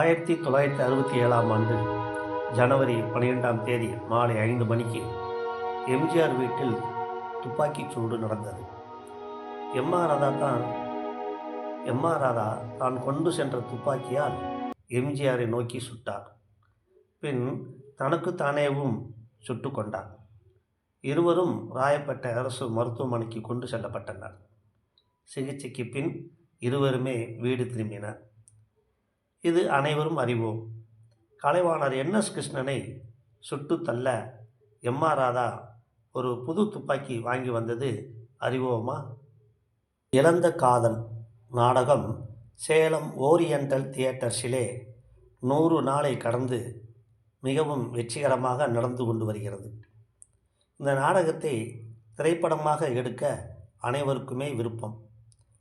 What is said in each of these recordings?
ஆயிரத்தி தொள்ளாயிரத்தி அறுபத்தி ஏழாம் ஆண்டு ஜனவரி பன்னிரெண்டாம் தேதி மாலை ஐந்து மணிக்கு எம்ஜிஆர் வீட்டில் துப்பாக்கிச் சூடு நடந்தது. எம்ஆர் ராதா தான் எம்ஆர் ராதா தான் கொண்டு சென்ற துப்பாக்கியால் எம்ஜிஆரை நோக்கி சுட்டார். பின் தனக்கு தானேவும் சுட்டு கொண்டார். இருவரும் ராயப்பேட்டை அரசு மருத்துவமனைக்கு கொண்டு செல்லப்பட்டனர். சிகிச்சைக்கு பின் இருவருமே வீடு திரும்பினர். இது அனைவரும் அறிவோம். கலைவாணர் என். எஸ். கிருஷ்ணனை சுட்டு தள்ள எம்ஆர் ராதா ஒரு புது துப்பாக்கி வாங்கி வந்தது அறிவோமா? இழந்த காதல் நாடகம் சேலம் ஓரியண்டல் தியேட்டர்ஸிலே நூறு நாளை கடந்து மிகவும் வெற்றிகரமாக நடந்து கொண்டு வருகிறது. இந்த நாடகத்தை திரைப்படமாக எடுக்க அனைவருக்குமே விருப்பம்.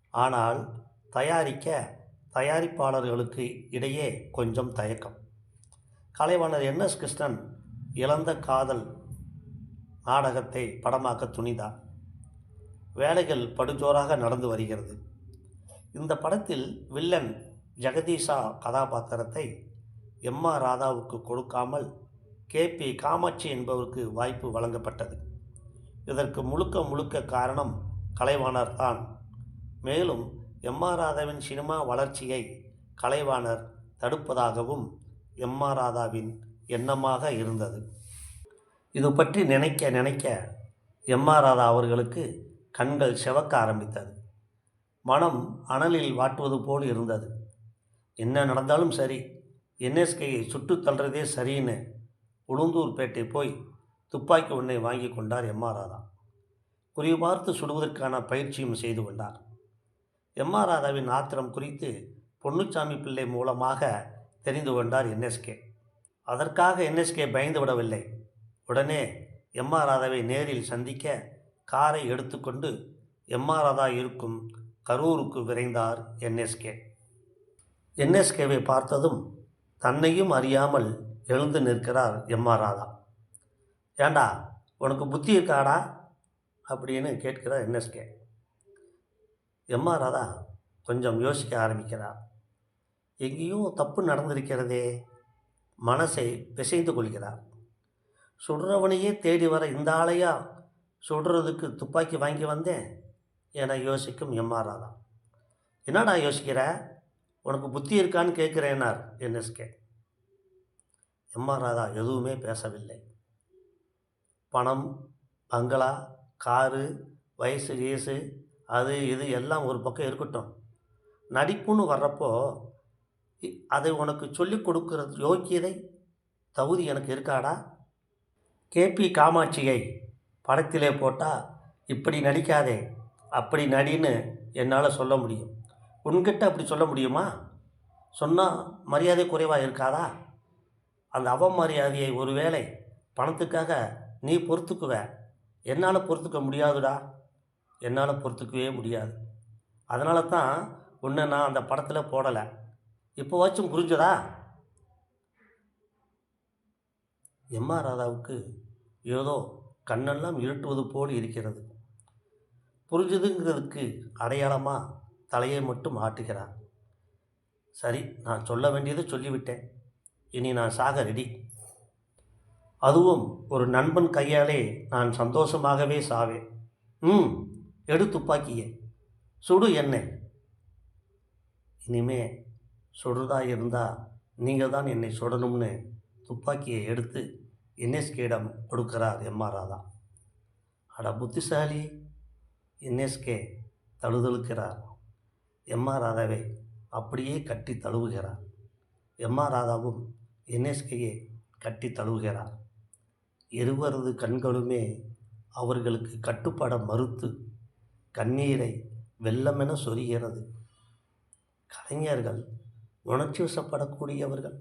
ஆனால் தயாரிக்க தயாரிப்பாளர்களுக்கு இடையே கொஞ்சம் தயக்கம். கலைவாணர் என்எஸ் கிருஷ்ணன் இழந்த காதல் நாடகத்தை படமாக்க துணிந்தார். வேலைகள் படுஜோராக நடந்து வருகிறது. இந்த படத்தில் வில்லன் ஜெகதீஷா கதாபாத்திரத்தை எம். ஆர். ராதாவுக்கு கொடுக்காமல் கே. பி. காமாட்சி என்பவருக்கு வாய்ப்பு வழங்கப்பட்டது. இதற்கு முழுக்க முழுக்க காரணம் கலைவாணர் தான். மேலும் எம் ஆர் ராதாவின் சினிமா வளர்ச்சியை கலைவாணர் தடுப்பதாகவும் எம் ஆர் ராதாவின் எண்ணமாக இருந்தது. இது பற்றி நினைக்க நினைக்க எம் ஆர் ராதா அவர்களுக்கு கண்கள் செவக்க ஆரம்பித்தது. மனம் அனலில் வாட்டுவது போல் இருந்தது. என்ன நடந்தாலும் சரி என்எஸ்கேயை சுட்டு தள்ளுறதே சரின்னு உளுந்தூர்பேட்டை போய் துப்பாக்கி ஒன்றை வாங்கி கொண்டார் எம் ஆர் ராதா. குறி பார்த்து சுடுவதற்கான பயிற்சியும் செய்து கொண்டார். எம் ஆர் ராதாவின் ஆத்திரம் குறித்து பொன்னுச்சாமி பிள்ளை மூலமாக தெரிந்து கொண்டார் என்எஸ்கே. அதற்காக என்எஸ்கே பயந்து விடவில்லை உடனே எம் ஆர் ராதாவை நேரில் சந்திக்க காரை எடுத்துக்கொண்டு எம் ஆர் ராதா இருக்கும் கரூருக்கு விரைந்தார் என்எஸ்கே. என்எஸ்கேவை பார்த்ததும் தன்னையும் அறியாமல் எழுந்து நிற்கிறார் எம் ஆர் ராதா. ஏண்டா உனக்கு புத்தி இருக்காடா? அப்படின்னு கேட்கிறார் என்எஸ்கே. எம் ராதா கொஞ்சம் யோசிக்க ஆரம்பிக்கிறார். எங்கேயும் தப்பு நடந்திருக்கிறதே மனசை பிசைந்து கொள்கிறார். சுடுறவனையே தேடி வர இந்த ஆளையா? சுடுறதுக்கு துப்பாக்கி வாங்கி வந்தேன் என யோசிக்கும் எம் ராதா. என்னடா யோசிக்கிற? உனக்கு புத்தி இருக்கான்னு கேட்குறேனார் என்எஸ்கே. எம் ஆர் ராதா எதுவுமே பேசவில்லை. பணம் பங்களா காரு வயசு கேஸு அது இது எல்லாம் ஒரு பக்கம் இருக்கட்டும். நடிப்புன்னு வர்றப்போ அதை உனக்கு சொல்லிக் கொடுக்கறது யோக்கியதை தகுதி எனக்கு இருக்காடா? கேபி காமாட்சியை படத்திலே போட்டால் இப்படி நடிக்காதே அப்படி நடின்னு என்னால் சொல்ல முடியும். உன்கிட்ட அப்படி சொல்ல முடியுமா? சொன்னால் மரியாதை குறைவாக இருக்காதா? அந்த அவமரியாதையை ஒருவேளை பணத்துக்காக நீ பொறுத்துக்குவ. என்னால் பொறுத்துக்க முடியாதுடா. என்னால் பொறுத்துக்கவே முடியாது. அதனால தான் உன்னை நான் அந்த படத்தில் போடலை. இப்போவாச்சும் புரிஞ்சதா? எம் ஆர் ராதாவுக்கு ஏதோ கண்ணெல்லாம் இருட்டுவது போல் இருக்கிறது. புரிஞ்சுதுங்கிறதுக்கு அடையாளமாக தலையை மட்டும் ஆட்டுகிறார். சரி நான் சொல்ல வேண்டியதை சொல்லிவிட்டேன். இனி நான் சாக ரெடி. அதுவும் ஒரு நண்பன் கையாலே நான் சந்தோஷமாகவே சாவேன். ம். எடு துப்பாக்கியே. சுடு என்ன இனிமே சுடுறதா இருந்தால் நீங்கள் தான் என்னை சுடணும்னு துப்பாக்கியை எடுத்து என்எஸ்கேடம் கொடுக்கிறார் எம்ஆர் ராதா. அட புத்திசாலி என்எஸ்கே தழுதழுக்கிறார். எம்ஆர் ராதாவை அப்படியே கட்டி தழுவுகிறார். எம்ஆர் ராதாவும் என்எஸ்கேயை கட்டி தழுவுகிறார். இருவரது கண்களுமே அவர்களுக்கு கட்டுப்பட மறுத்து கண்ணீரை வெள்ளமென சொரிகிறது. கலைஞர்கள் உணர்ச்சி வசப்படக்கூடியவர்கள்.